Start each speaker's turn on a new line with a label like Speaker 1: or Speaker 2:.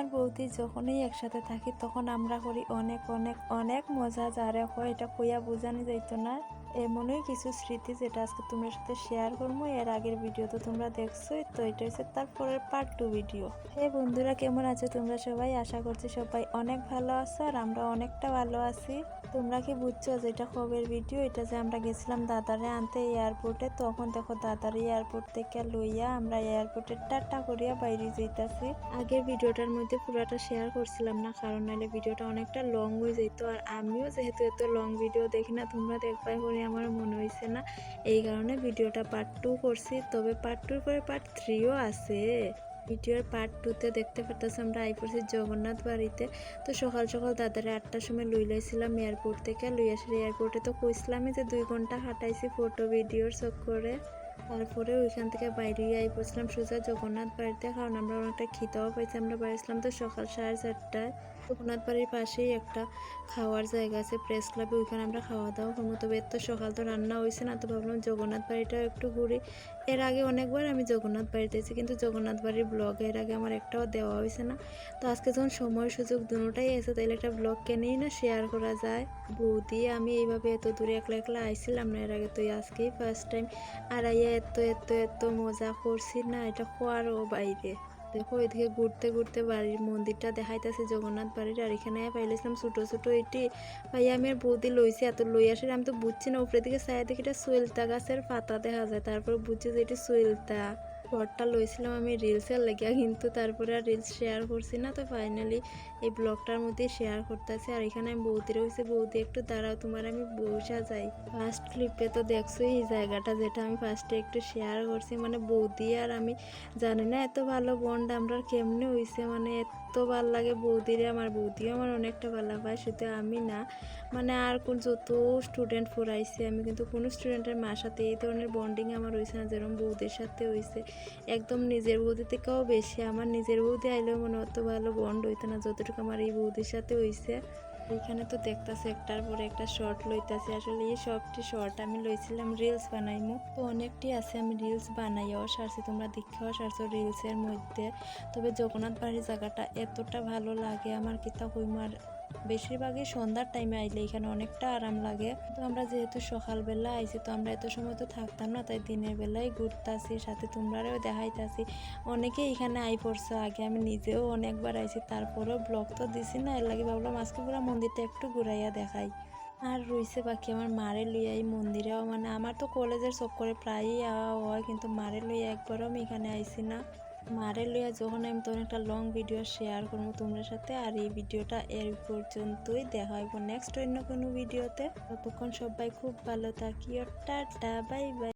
Speaker 1: আর বৌদি যখনই একসাথে থাকি, তখন আমরা করি অনেক অনেক অনেক মজা যারে হয়, এটা কইয়া বোঝানো যাইতো না। এমনই কিছু স্মৃতি যেটা আজকে তোমার সাথে শেয়ার করব। এর আগের ভিডিও তো তোমরা দেখছোই, তো এটা হচ্ছে তারপরের পার্ট টু ভিডিও হে বন্ধুরা, কেমন আছো তোমরা সবাই? আশা করছি সবাই অনেক ভালো আছো আর আমরা অনেকটা ভালো আছি। তোমরা কি বুঝছ যে এটা কবের ভিডিও এটা যে আমরা গেছিলাম দাদারে আনতে এয়ারপোর্টে তখন দেখো দাদার এয়ারপোর্ট থেকে লইয়া আমরা এয়ারপোর্টে টাটা করিয়া বাইরে যাইতাছি। আগের ভিডিওটার মধ্যে পুরাটা শেয়ার করছিলাম না, কারণ নাহলে ভিডিওটা অনেকটা লং হয়ে যেত আর আমিও যেহেতু এত লং ভিডিও দেখি না, তোমরা দেখবাই করে আমার মনে হয়েছে না, এই কারণে ভিডিওটা পার্ট টু করছি। তবে পার্ট টুর পরে পার্ট থ্রিও আছে। ভিডিওর পার্ট টুতে দেখতে পারতেছি আমরা আই পড়ছি জগন্নাথ বাড়িতে। তো সকাল সকাল দাদারে আটটার সময় লই লাইছিলাম এয়ারপোর্ট থেকে। লই আসি এয়ারপোর্টে তো কইছিলামই যে দুই ঘণ্টা হাঁটাইছি ফটো ভিডিওর সব করে। তারপরে ওইখান থেকে বাইরে আই পড়ছিলাম সোজা জগন্নাথ বাড়িতে। কারণ আমরা অনেকটা খিদাও পাইছি, আমরা বাড়িছিলাম তো সকাল সাড়ে চারটায়। জগন্নাথ বাড়ির পাশেই একটা খাওয়ার জায়গা আছে, প্রেস ক্লাবে ওইখানে আমরা খাওয়া দাওয়া করব। তবে এত সকাল তো রান্না হয়েছে না, তো ভাবলাম জগন্নাথ বাড়িটাও একটু ঘুরি। এর আগে অনেকবার আমি জগন্নাথ বাড়িতে এসেছি, কিন্তু জগন্নাথ বাড়ির ব্লগ এর আগে আমার একটাও দেওয়া হয়েছে না। তো আজকে যখন সময় সুযোগ দুটাই এসে তাহলে একটা ব্লগ কেনেই না শেয়ার করা যায়। বৌদি, আমি এইভাবে এত দূরে একলা একলা আইছিলাম না এর আগে, তো আজকেই ফার্স্ট টাইম আর আইয়া এত এত এত মজা করছি না, এটা খোয়ারও বাইরে। দেখো, এদিকে ঘুরতে ঘুরতে বাড়ির মন্দিরটা দেখাইতেছে জগন্নাথ বাড়ির, আর এখানে পাইলেছিলাম ছোটো ছোটো এটি। ভাই, আমি আর বৌদি লইছি, এত লই আসে আমি তো বুঝছি না, উপরের দিকে সাইড দিকে এটা সোয়েলতা গাছের পাতা দেখা যায়, তারপর বুঝছি যে এটি সোয়েলতা। শর্টটা লইছিলাম আমি রিলসের লেগিয়া, কিন্তু তারপরে আর রিলস শেয়ার করছি না। তো ফাইনালি এই ব্লগটার মধ্যে শেয়ার করতেছি। আর এখানে আমি বৌদির হয়েছে বৌদি, একটু দাঁড়াও, তোমার আমি বসা যাই। ফার্স্ট ক্লিপে তো দেখছ এই জায়গাটা যেটা আমি ফার্স্টে একটু শেয়ার করছি। মানে বৌদি আর আমি জানি না, এত ভালো বন্ড আমরা কেমনে হইছে? মানে এত ভালো লাগে বৌদিরে আমার। বৌদিও আমার অনেকটা ভালো পায় শুধু আমি না। মানে আর কোন যত স্টুডেন্ট পড়াইছে, আমি কিন্তু কোনো স্টুডেন্টের মার সাথে এই ধরনের বন্ডিং আমার হয়েছে না যেরকম বৌদির সাথে হয়েছে একদম নিজের বৌদি থেকেও বেশি। আমার নিজের বৌদি আইলেও মনে অত ভালো বন্ড হইতো না, যতটুকু আমার এই বৌদির সাথে হয়েছে এইখানে তো দেখতাছে একটার পরে একটা শর্ট লইতাছে। আসলে এই সবটি শর্ট আমি লইছিলাম রিলস বানাইমু। তো অনেকটি আছে আমি রিলস বানাইও সারছি, তোমরা দেখেও সারছো রিলসের মধ্যে। তবে জগন্নাথ বাড়ির জায়গাটা এতটা ভালো লাগে, আমার কিতা হইমার বেশিরভাগই সন্ধ্যার টাইমে আইলে এখানে অনেকটা আরাম লাগে। তো আমরা যেহেতু সকালবেলা আইছি, তো আমরা এত সময় তো থাকতাম না, তাই দিনের বেলায় ঘুরতাছি, সাথে তোমরাও দেখাইতাছি। অনেকে এখানে আই পড়ছো, আগে আমি নিজেও অনেকবার আইছি, তারপরেও ব্লগ তো দিছি না, এর লাগে ভাবলাম আজকে পুরো মন্দিরটা একটু ঘুরাইয়া দেখাই। আর রইছে বাকি আমার মারে লইয়া এই মন্দিরেও মানে আমার তো কলেজের চক্করে প্রায়ই আওয়া হয়, কিন্তু মারে লইয়া একবারও আমি এখানে আইছি না। মারে লইয়া যখন আমি তখন একটা লং ভিডিও শেয়ার করব তোমাদের সাথে, আর এই ভিডিওটা এর পর্যন্তই দেখা হইব নেক্সট অন্য কোনো ভিডিওতে ততক্ষণ সবাই খুব ভালো থাকি টাটা বাই বাই